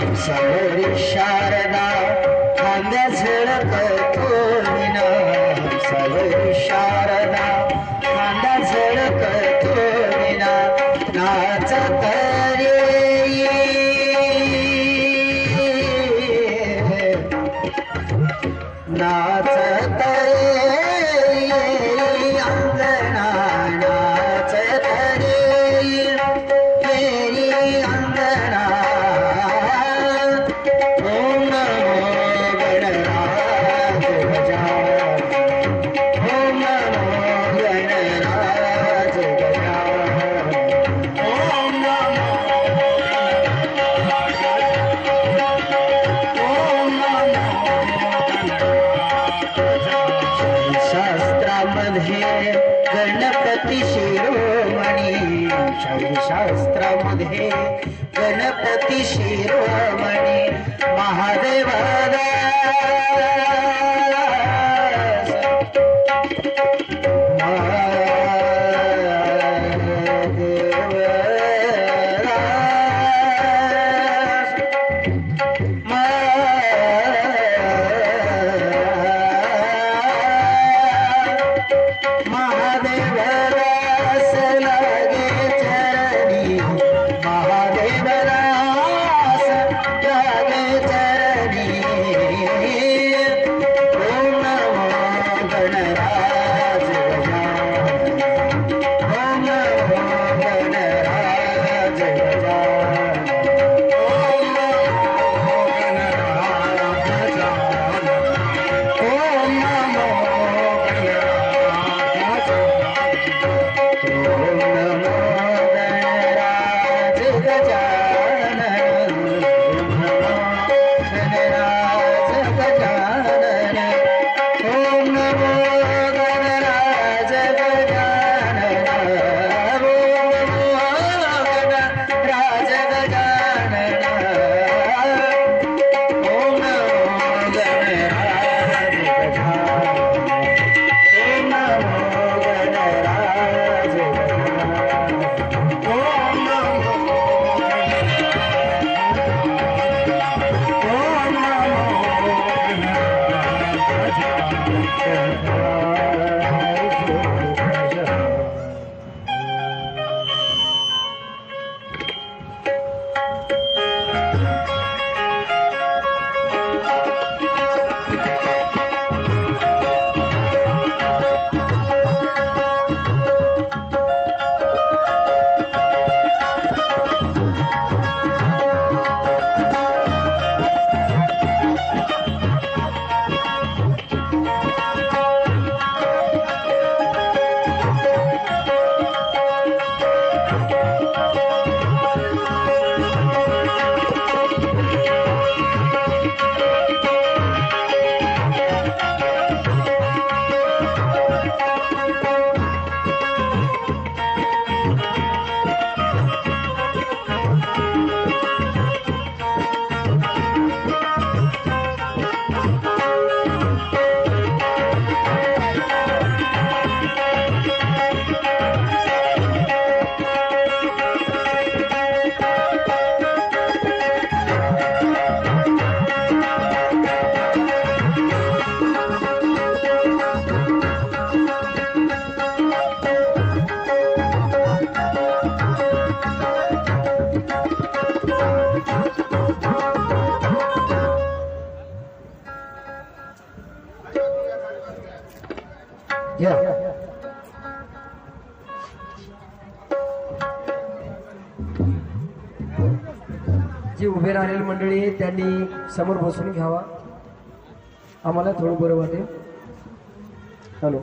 सवरी शारदा खांद्या झळकतो विना सवरी शारदा खांद्या झळकतो विना नाच तरी नाचत रे अंगणा नाचत रे. अंगणा शिरोमणी शास्त्रामध्ये गणपती शिरोमणी महादेवादा या जी उभे राहिलेली मंडळी त्यांनी समोर बसून घ्यावा. आम्हाला थोडं बरं वाटेल. हॅलो.